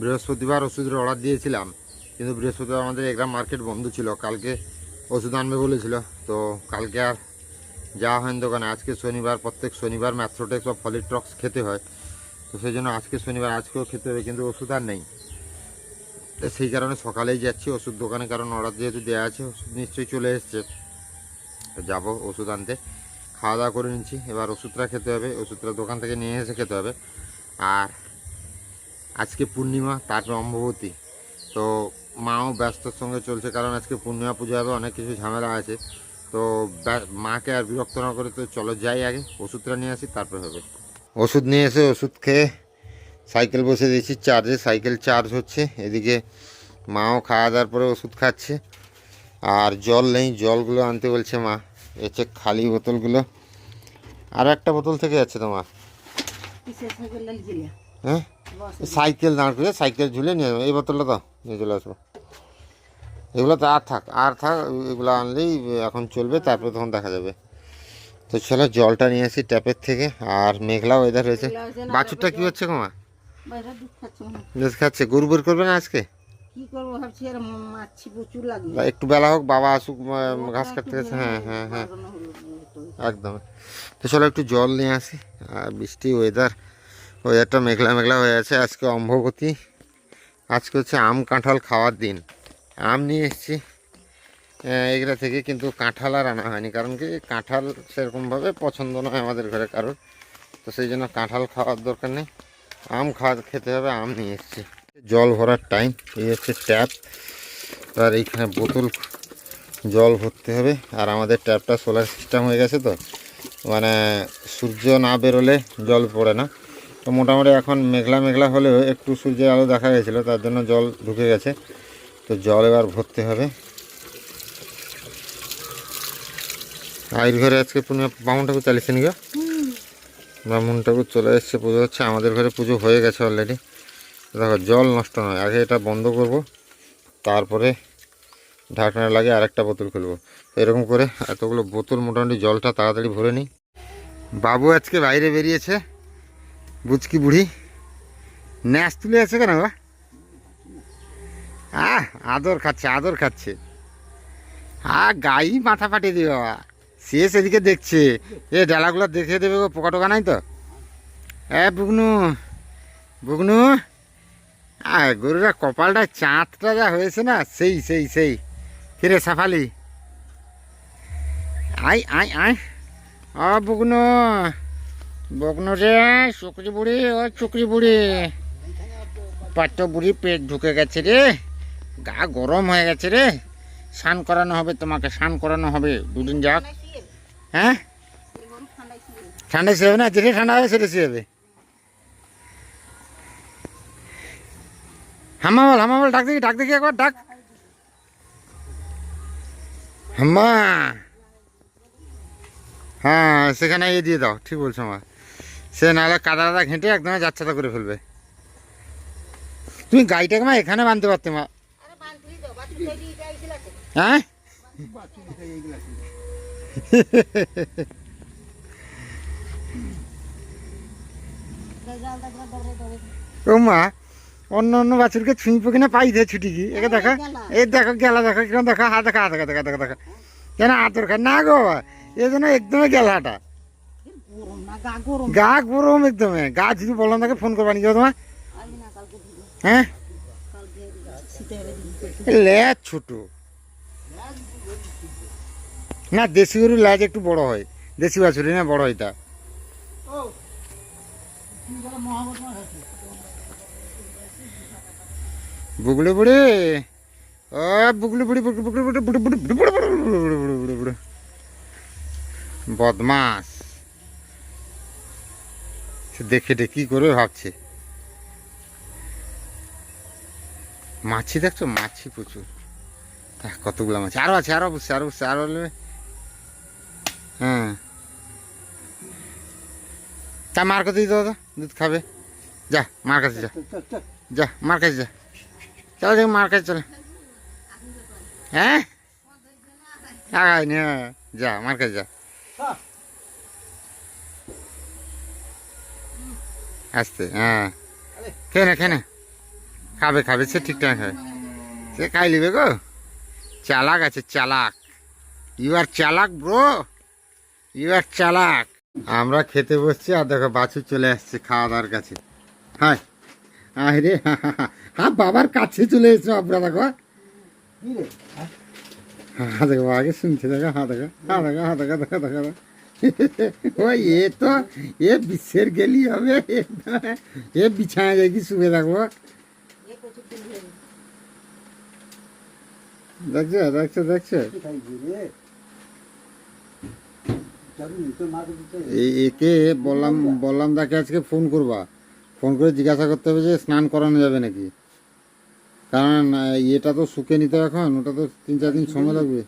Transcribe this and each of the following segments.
বৃহস্পতিবার ওষুধের অর্ডার দিয়েছিলাম, কিন্তু বৃহস্পতিবার আমাদের এগ্রাম মার্কেট বন্ধ ছিল, কালকে ওষুধ আনবে বলেছিল, তো কালকে আর যাওয়া হয়নি দোকানে। আজকে শনিবার, প্রত্যেক শনিবার ম্যাথ্রোটেক্স বা ফলিট্রক্স খেতে হয়, তো সেই জন্য আজকে শনিবার, আজকেও খেতে হবে, কিন্তু ওষুধ আর নেই। সেই কারণে সকালেই যাচ্ছি ওষুধ দোকানে, কারণ অর্ডার যেহেতু দেওয়া আছে, ওষুধ নিশ্চয়ই চলে এসছে। তো যাব ওষুধ আনতে। খাওয়া দাওয়া করে নিচ্ছি, এবার ওষুধটা খেতে হবে, ওষুধটা দোকান থেকে নিয়ে এসে খেতে হবে। আর আজকে পূর্ণিমা তারপরে অম্ববতী তো মাও ব্যস্তর সঙ্গে চলছে কারণ আজকে পূর্ণিমা পুজো হবে অনেক কিছু ঝামেলা আছে। তো মাকে আর বিরক্ত না করে তো চলো যাই আগে ওষুধটা নিয়ে আসি তারপরে হবে। ওষুধ নিয়ে এসে ওষুধ খেয়ে সাইকেল বসে দিয়েছি চার্জে সাইকেল চার্জ হচ্ছে। এদিকে মাও খাওয়া দাওয়ার পরে ওষুধ খাচ্ছে। আর জল নেই জলগুলো আনতে বলছে মা। এসে খালি বোতলগুলো। আর একটা বোতল থেকে যাচ্ছে তোমার। হ্যাঁ? সাইকেল দাঁড় করে সাইকেল ঝুলে নিয়ে যাব। এই বোতলটা তো নিয়ে চলে আসব। এগুলো তো আর থাক আর থাক এগুলো আনলেই এখন চলবে তারপরে তখন দেখা যাবে। তো চলো জলটা নিয়ে আসি ট্যাপের থেকে আর মেঘলা ওয়েদার হয়েছে। বাছুরটা কি হচ্ছে কমা দুধ খাচ্ছে গরু বের করবে না আজকে? একটু বেলা হোক বাবা আসুক ঘাস কাটতে গেছে হ্যাঁ হ্যাঁ হ্যাঁ। একদম। তো চলো একটু জল নিয়ে আসি আর বৃষ্টি ওয়েদার ওয়েদারটা মেঘলা মেঘলা হয়ে আছে আজকে অম্ভবতী আজকে হচ্ছে আম কাঁঠাল খাওয়ার দিন। আম নিয়ে এসেছি। এগুলা থেকে কিন্তু কাঁঠাল আর আনা হয়নি। কারণ কি, কাঁঠাল সেরকমভাবে পছন্দ নয় আমাদের ঘরে কারোর। তো সেই জন্য কাঁঠাল খাওয়ার দরকার নেই। আম খাওয়া খেতে হবে, আম নিয়ে এসেছি। জল ভরার টাইম এই হচ্ছে ট্যাপ আর এইখানে বোতল জল ভরতে হবে। আর আমাদের ট্যাপটা সোলার সিস্টেম হয়ে গেছে তো। মানে সূর্য না বেরোলে জল পড়ে না। তো মোটামুটি এখন মেঘলা মেঘলা হলেও একটু সূর্যের আলো দেখা গেছিল তার জন্য জল ঢুকে গেছে। তো জল এবার ভরতে হবে। আইর ঘরে আজকে পূর্ণিমা বামুন ঠাকুর চালিয়েছেন গো? ব্রাহ্মণ ঠাকুর চলে এসছে পুজো হচ্ছে। আমাদের ঘরে পুজো হয়ে গেছে অলরেডি দেখো জল নষ্ট নয়। আগে এটা বন্ধ করব তারপরে ঢাকনা লাগে আরেকটা বোতল খুলবো। এরকম করে এতগুলো বোতল মোটামুটি জলটা তাড়াতাড়ি ভরে নিই। বাবু আজকে বাইরে বেরিয়েছে। বুচকি বুড়ি। ন্যাস তুলে আছে কেন বা আহ, আদর খাচ্ছে আদর খাচ্ছে। আ গাই মাথা ফাটিয়ে দিবে বাবা। সে সেদিকে দেখছে। এ ডালাগুলো দেখে দেবে গো, পোকা টোকা নাই তো? এ বুগনু বুগনু। আ গরুরা কপালটা চাঁদটা যা হয়েছে না, সেই সেই সেই। কিরে সাফালি? আই আয় আয়। ও বুগনু। বকনো রে চুকরি বুড়ি, ও চুকরি বুড়ি। পাত্র বুড়ি পেট ঢুকে গেছে রে। গা গরম হয়ে গেছে রে। স্নান করানো হবে তোমাকে, স্নান করানো হবে। দুদিন যাক। হ্যাঁ? ঠান্ডা শুয়ে না? যেটা ঠান্ডা হবে সেটা শুয়ে হবে। হাম্মা বল হাম্মা বল, ডাক দেখি ডাক দেখি একবার, ডাক। হাম্মা। হ্যাঁ সেখানে ইয়ে দিয়ে দাও, ঠিক বলছো আমার সে নাহলে কাদা কাদা ঘেঁটে একদম যাচ্ছাটা করে ফেলবে। তুমি গাড়িটাকে মা এখানে বাঁধতে পারতে মা। হ্যাঁ? ও মা অন্য অন্য বাছুরকে ছুঁইব কিনা পাই দে ছুটি কি? একে দেখা। এই দেখো গেলা দেখো কিরম দেখো হা দেখা হা দেখা দেখা দেখা দেখা। কেন আতর খায়? না গো এই জন্য একদমই গেলাটা। না গা গরম একদমে গা যদি বললাম তাকে ফোন করবা নিয়ে তোমার হ্যাঁ ল্যাজ ছোট না দেশি গরুর ল্যাজ একটু বড় হয় দেশি বাছুরি না বড় হয় তা বুগলি বুড়ি ও বুগলি বুড়ি বুড়ি বুড়ি বুড়ি বুড়ি বুড়ি বুড়ি বুড়ি বুড়ি বুড়ি বুড়ি বদমাস দেখে দেখে কি করবে ভাবছে? মাছি দেখছ? মাছি প্রচুর। কতগুলো মাছ? আরও আছে, আরও বসছে আরও বসছে, আরও হ্যাঁ। তা মার কাছে দিতে দাদা দুধ খাবে? যা, মার কাছে যা। যা, মার কাছে যা। চলো দেখ, মার কাছে চলে। হ্যাঁ? আগাইনি হ্যাঁ যা, মার কাছে যা। আসতে হ্যাঁ। কেনে কেনে খাবে খাবে, সে ঠিকঠাক খাবে। সে খাই লিবে গো। চালাক আছে, চালাক। ইউ আর চালাক ব্রো ইউ আর চালাক। আমরা খেতে বসছি আর দেখো বাছুর চলে আসছে খাওয়া দাওয়ার কাছে। হ্যাঁ আরে হ্যাঁ বাবার কাছে চলে এসছো আপনারা দেখো। হ্যাঁ দেখো, আগে শুনছে, দেখো হ্যাঁ দেখো হ্যাঁ দেখো হ্যাঁ দেখো দেখো দেখো। দেখো। ও এ তো, এ বিশ্বের গেলি হবে। এ বিছানা যাই কি শুয়ে থাকব? দেখছ দেখছ দেখছ? একে বললাম বললাম তাকে আজকে ফোন করবা। ফোন করে জিজ্ঞাসা করতে হবে যে স্নান করানো যাবে নাকি? কারণ এটা তো শুকে নিতে এখন, ওটা তো তিন চার দিন সময় লাগবে?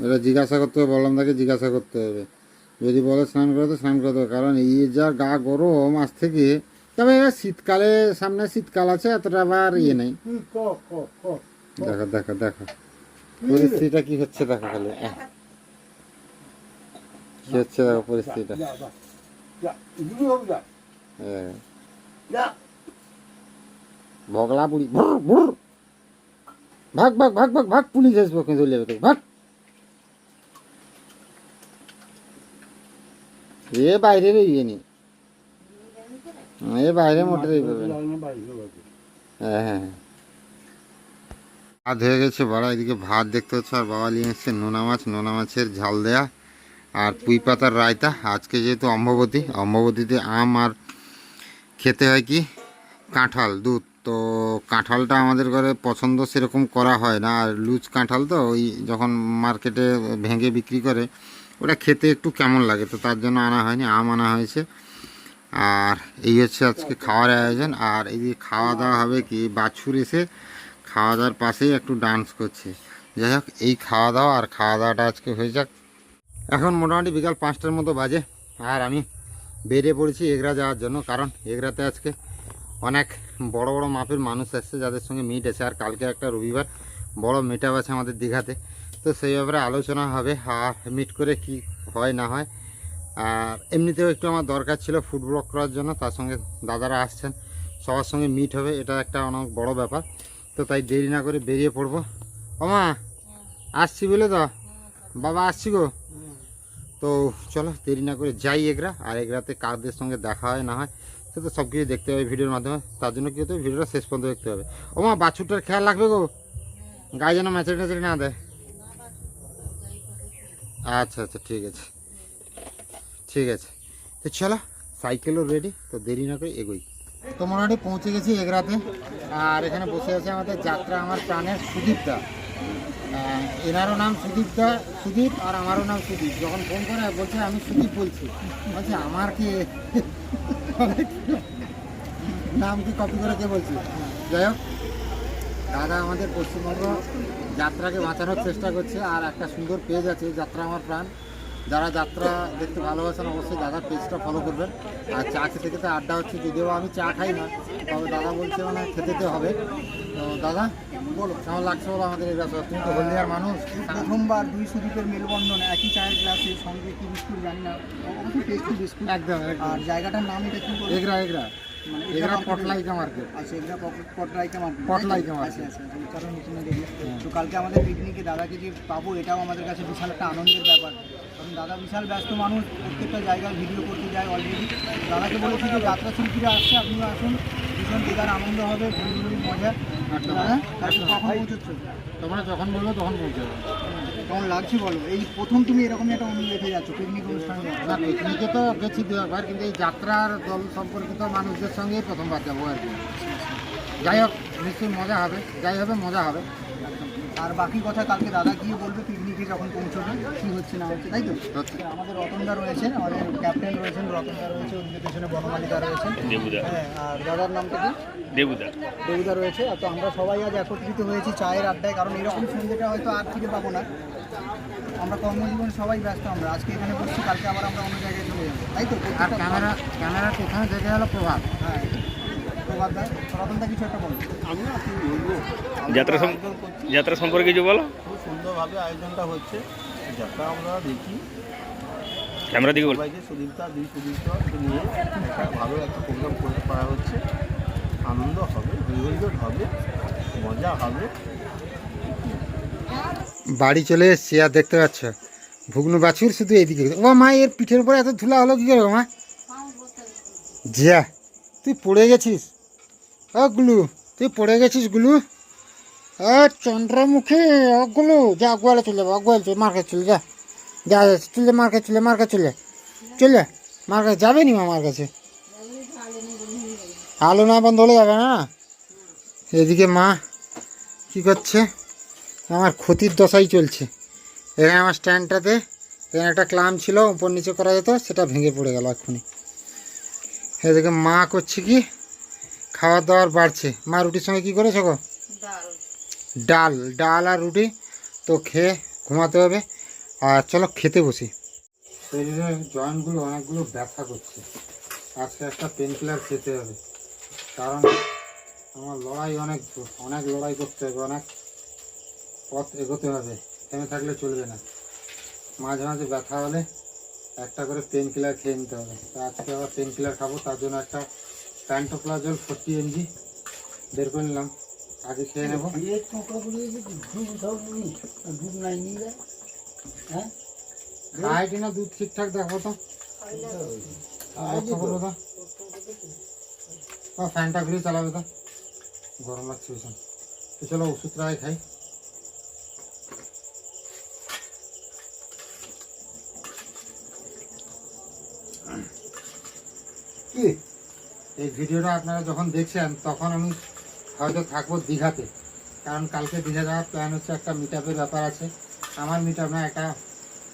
এটা জিজ্ঞাসা করতে হবে বললাম তাকে জিজ্ঞাসা করতে হবে। যদি বলে স্নান করে তো স্নান করতে হবে। কারণ এই যা গা গরম আজ থেকে তবে শীতকালে সামনে শীতকাল আছে এতটা আবার ইয়ে নেই। দেখো দেখো দেখো। পরিস্থিতিটা কি হচ্ছে দেখো খালি। আহ। কি হচ্ছে দেখো পরিস্থিতিটা। ভুর, ভুর। ভাগ ভাগ ভাগ ভাগ ভাগ পুলিশ আসব কিন্তু চলে যাবে। ভাগ। এ বাইরে ইয়ে নি। এ বাইরে মোটে পাবে হ্যাঁ হ্যাঁ হ্যাঁ। ভাত হয়ে গেছে বড়া এদিকে ভাত দেখতে হচ্ছে আর বাবা নিয়ে এসছে নোনা মাছ নোনা মাছের ঝাল দেয়া আর পুঁই পাতার রায়তা। আজকে যেহেতু অম্ববতী অম্ববতীতে আম আর খেতে হয় কি? কাঁঠাল দুধ। তো কাঁঠালটা আমাদের ঘরে পছন্দ সেরকম করা হয় না। আর লুজ কাঁঠাল তো ওই যখন মার্কেটে ভেঙে বিক্রি করে ওটা খেতে একটু কেমন লাগে তো তার জন্য আনা হয়নি, আম আনা হয়েছে। আর এই হচ্ছে আজকে খাওয়ার আয়োজন। আর এই যে খাওয়া দাওয়া হবে কি, বাছুর এসে খাওয়া দাওয়ার পাশেই একটু ডান্স করছে। যাই হোক, এই খাওয়া দাওয়া আর খাওয়া দাওয়াটা আজকে হয়ে যাক। এখন মোটামুটি বিকাল পাঁচটার মতো বাজে। আর আমি বেরিয়ে পড়েছি এগরা যাওয়ার জন্য, কারণ এগরাতে আজকে অনেক বড় বড় মাপের মানুষ আসছে, যাদের সঙ্গে মিট আছে। আর কালকে একটা রবিবার বড় মিট আছে আমাদের দীঘাতে। তো সেই ব্যাপারে আলোচনা হবে মিট করে কি হয় না হয়। আর এমনিতেও একটু আমার দরকার ছিল ফুড ব্লক করার জন্য, তার সঙ্গে দাদারা আসছেন, সবার সঙ্গে মিট হবে, এটা একটা অনেক বড় ব্যাপার। তো তাই দেরি না করে বেরিয়ে পড়ব। ওমা, আসছি বলে তো? বাবা, আসছি গো। তো চলো, দেরি না করে যাই এগরা, আর এগরাতে কারদের সঙ্গে দেখা হয় না হয়, সে তো সব কিছু দেখতে হবে ভিডিওর মাধ্যমে। তার জন্য কি হতে, ভিডিওটা শেষ পর্যন্ত দেখতে হবে। ওমা, বাছুরটার খেয়াল রাখবে গো? গায়ে যেন ম্যাচের ট্যাচের না দেয়। আচ্ছা আচ্ছা ঠিক আছে। ঠিক আছে। তো চলো, সাইকেলও রেডি তো দেরি না করে এগোই। তো মোটামুটি পৌঁছে গেছি এগরাতে আর এখানে বসে আছে আমাদের যাত্রা আমার প্রাণের সুদীপদা এনারও নাম সুদীপদা সুদীপ, আর আমারও নাম সুদীপ। যখন ফোন করে বলছে, আমি সুদীপ বলছি। বলছে, আমার কি নাম কি কপি করে কে বলছি? যাই হোক, দাদা আমাদের পশ্চিমবঙ্গ যাত্রাকে বাঁচানোর চেষ্টা করছে আর একটা সুন্দর পেজ আছে যাত্রা আমার প্রাণ। যারা যাত্রা দেখতে ভালোবাসেন অবশ্যই দাদার পেজটা ফলো করবেন। আর চা খেতে খেতে আড্ডা হচ্ছে যদিও আমি চা খাই না তবে দাদা বলছে মানে খেতে তো হবে। তো দাদা বলো কেমন লাগছে বলো আমাদের এই ব্যবসা তুমি তো হলদিয়ার মানুষ। প্রথমবার দুই সুদীপের মেলবন্ধন একই চায়ের গ্লাসে সঙ্গে কি বিস্কুট জানি না অবশ্যই টেস্টি বিস্কুট। একদম আর জায়গাটার নাম এটা কি এগরা এগরা। মানে market- পটলাইকা মার্কেট। আচ্ছা এগুলা পট- পটরাইকা মার্কেট। পটলাইকা market। আচ্ছা আচ্ছা কারণে দেখি তো কালকে আমাদের পিকনিকে দাদাকে যে পাবো এটাও আমাদের কাছে বিশাল একটা আনন্দের ব্যাপার। কারণ দাদা বিশাল ব্যস্ত মানুষ প্রত্যেকটা জায়গায় ভিডিও করতে যায় অলরেডি দাদাকে বলেছি যে যাত্রা শিল্পীরা আসছে আপনিও আসুন। ভীষণ আনন্দ হবে ঘুরি ঘুরি মজা একদম। দাদা কখন পৌঁছচ্ছ? তোমরা যখন বলব তখন পৌঁছে যাবে। কেমন লাগছে বলো? এই প্রথম তুমি এরকমই একটা অনু রেখে যাচ্ছ পিকনিক অনুষ্ঠানে না পিকনিকে তো গেছি দু একবার কিন্তু এই যাত্রার দল সম্পর্কিত মানুষদের সঙ্গেই প্রথমবার যাব আর কি। যাই হোক নিশ্চয়ই মজা হবে যাই হবে মজা হবে। আর বাকি কথা কালকে দাদা গিয়ে বলবে পিকনিকে যখন পৌঁছবে কি হচ্ছে না হচ্ছে তাই তো? আমাদের রতনদা রয়েছেন আমাদের ক্যাপ্টেন রয়েছেন রতনদা রয়েছে ওদিকে পেছনে বনমালিকা রয়েছেন। হ্যাঁ আর দাদার নামটা কি? দেবুদা। দেবুদা রয়েছে তো আমরা সবাই আজ একত্রিত হয়েছি চায়ের আড্ডায় কারণ এরকম সন্ধ্যেটা হয়তো আর ফিরে পাবো না। আমরা কর্মজীবনে সবাই ব্যস্ত আমরা। আজকে এখানে বসছি কালকে আবার আমরা অন্য জায়গায় চলে যাব। তাই তো? আর ক্যামেরা ক্যামেরা পেছনে দেখে গেল প্রভাব হ্যাঁ। প্রভাত দা রতনদা কিছু একটা বলো। আমি না কি বলব যাত্রা সম- যাত্রা সম্পর্কে কিছু বলো? খুব সুন্দরভাবে আয়োজনটা হচ্ছে। যাত্রা আমরা দেখি। ক্যামেরা দিকে বলো। সুদীপতা দুই সুদীপতা নিয়ে একটা ভালো একটা প্রোগ্রাম করে করা হচ্ছে। আনন্দ হবে এনজয়মেন্ট হবে মজা হবে। বাড়ি চলে এসছি, আর দেখতে পাচ্ছ, ভুগনু বাছুর শুধু এইদিকে। ও মা, এর পিঠের উপরে এত ধুলা হলো কি করে, মা? যা তুই পড়ে গেছিস? ও গুলু, তুই পড়ে গেছিস গুলু? ও চন্দ্রমুখী, ও গুলু, যা, গোয়ালে চলে যাব গোয়ালে চলে, মার্কেট চলে যা। যা, চলে মার্কেট চলে মার্কেট চলে। চলে, মার্কেট যাবে নি আমার কাছে? আলো না বন্ধ হলে যাবে না? এদিকে মা কি করছে? আমার ক্ষতির দশাই চলছে। এখানে আমার স্ট্যান্ডটাতে এখানে একটা ক্লাম ছিল, উপর নিচে করা যেত, সেটা ভেঙে পড়ে গেল এক্ষুনি। এদিকে মা করছে কি? খাবার দাওয়ার বাড়ছে। মা রুটির সঙ্গে কি করেছ গো? ডাল। ডাল। আর রুটি তো খেয়ে ঘুমাতে হবে। আর চলো খেতে বসি। শরীরের জয়েন্টগুলো অনেকগুলো ব্যথা করছে। আজকে একটা পেন কিলার খেতে হবে। কারণ আমার লড়াই অনেক অনেক লড়াই করতে হবে, অনেক পথ এগোতে হবে। থেমে থাকলে চলবে না। মাঝে মাঝে ব্যথা হলে একটা করে পেন কিলার খেয়ে নিতে হবে। তো আজকে আবার পেন কিলার খাব তার জন্য একটা প্যান্টোপ্লাজল ফোর্টি এমজি বের করে নিলাম। আগে খেয়ে নেব। খাই কিনা দুধ ঠিকঠাক দেখো তো। লক্ষ্য করব তো। ও, ফ্যানটা ঘুরে চালাবে তো। গরম লাগছে ভীষণ। তো চলো ওষুধটা আগে খাই কি এই ভিডিওটা আপনারা যখন দেখছেন তখন আমি হয়তো থাকব দীঘাতে কারণ কালকে দীঘা যাওয়ার প্ল্যান হচ্ছে একটা মিট ব্যাপার আছে আমার মিট না একটা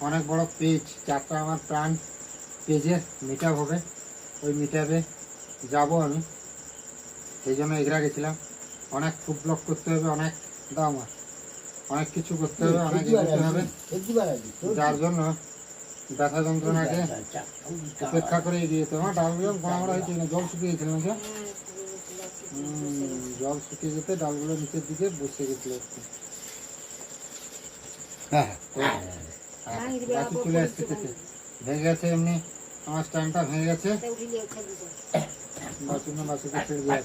অনেক বড় পেজ যাত্রা আমার প্রাণ পেজের মিট হবে ওই মিট যাব আমি সেই জন্য এগরা গেছিলাম অনেক ফুড ব্লক করতে হবে অনেক দাম অনেক কিছু করতে হবে অনেক হবে যার জন্য ব্যথা যন্ত্রণাকে উপেক্ষা করে এগিয়ে যেতে আমার ডালগুলো গোড়া হয়েছে না জল শুকিয়ে গেছিল নাকি জল শুকিয়ে যেতে ডালগুলো নিচের দিকে বসে গেছিল একটু হ্যাঁ হ্যাঁ বাকি চলে আসছে খেতে ভেঙে গেছে এমনি আমার স্ট্যান্ডটা ভেঙে গেছে। বাসুন না বাসুকে ছেড়ে দিয়ে।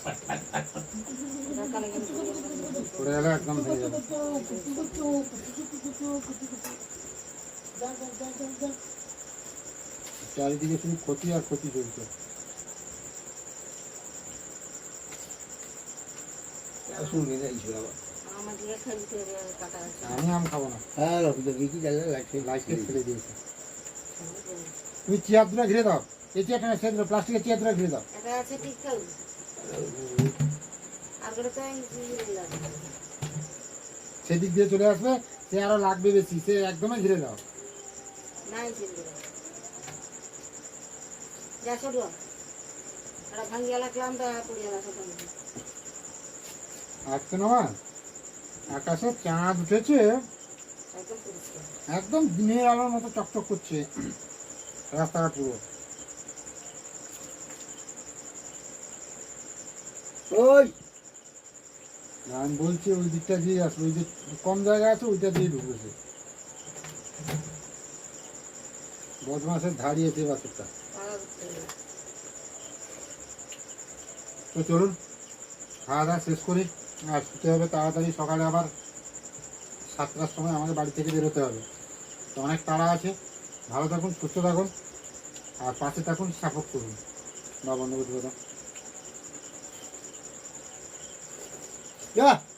পড়ে গেলে একদম ভেঙে যাবে চারিদিকে শুধু ক্ষতি আর ক্ষতি চলছে। আমি আম খাব না। লাইটকে ফেলে দিয়েছে। তুমি চেয়ার দুটো ঘিরে দাও। এই চেয়ারটা না চেয়ার প্লাস্টিকের চেয়ার দুটো ঘিরে দাও। আছে ঠিক সেদিক দিয়ে চলে আসবে সে আরও লাগবে বেশি সে একদমই ঘিরে দাও। নাই যা সরু এটা ভাঙ্গি গেলা ক্লামটা পড়ে গেলা আজকে নয় আকাশে চাঁদ উঠেছে একদম দিনের আলোর মতো চকচক করছে রাস্তাঘাট পুরো। ওই আমি বলছি ওই দিকটা দিয়ে আসবে ওই যে কম জায়গা আছে ওইটা দিয়ে ঢুকেছে। বদমাসের করতে হবে। তো চলুন খাওয়া দাওয়া শেষ করি। আর শুতে হবে তাড়াতাড়ি, সকালে আবার সাতটার সময় আমাকে বাড়ি থেকে বেরোতে হবে। তো অনেক তাড়া আছে। ভালো থাকুন, সুস্থ থাকুন, আর পাশে থাকুন, সাপোর্ট করুন। বা বন্ধ করতে যা।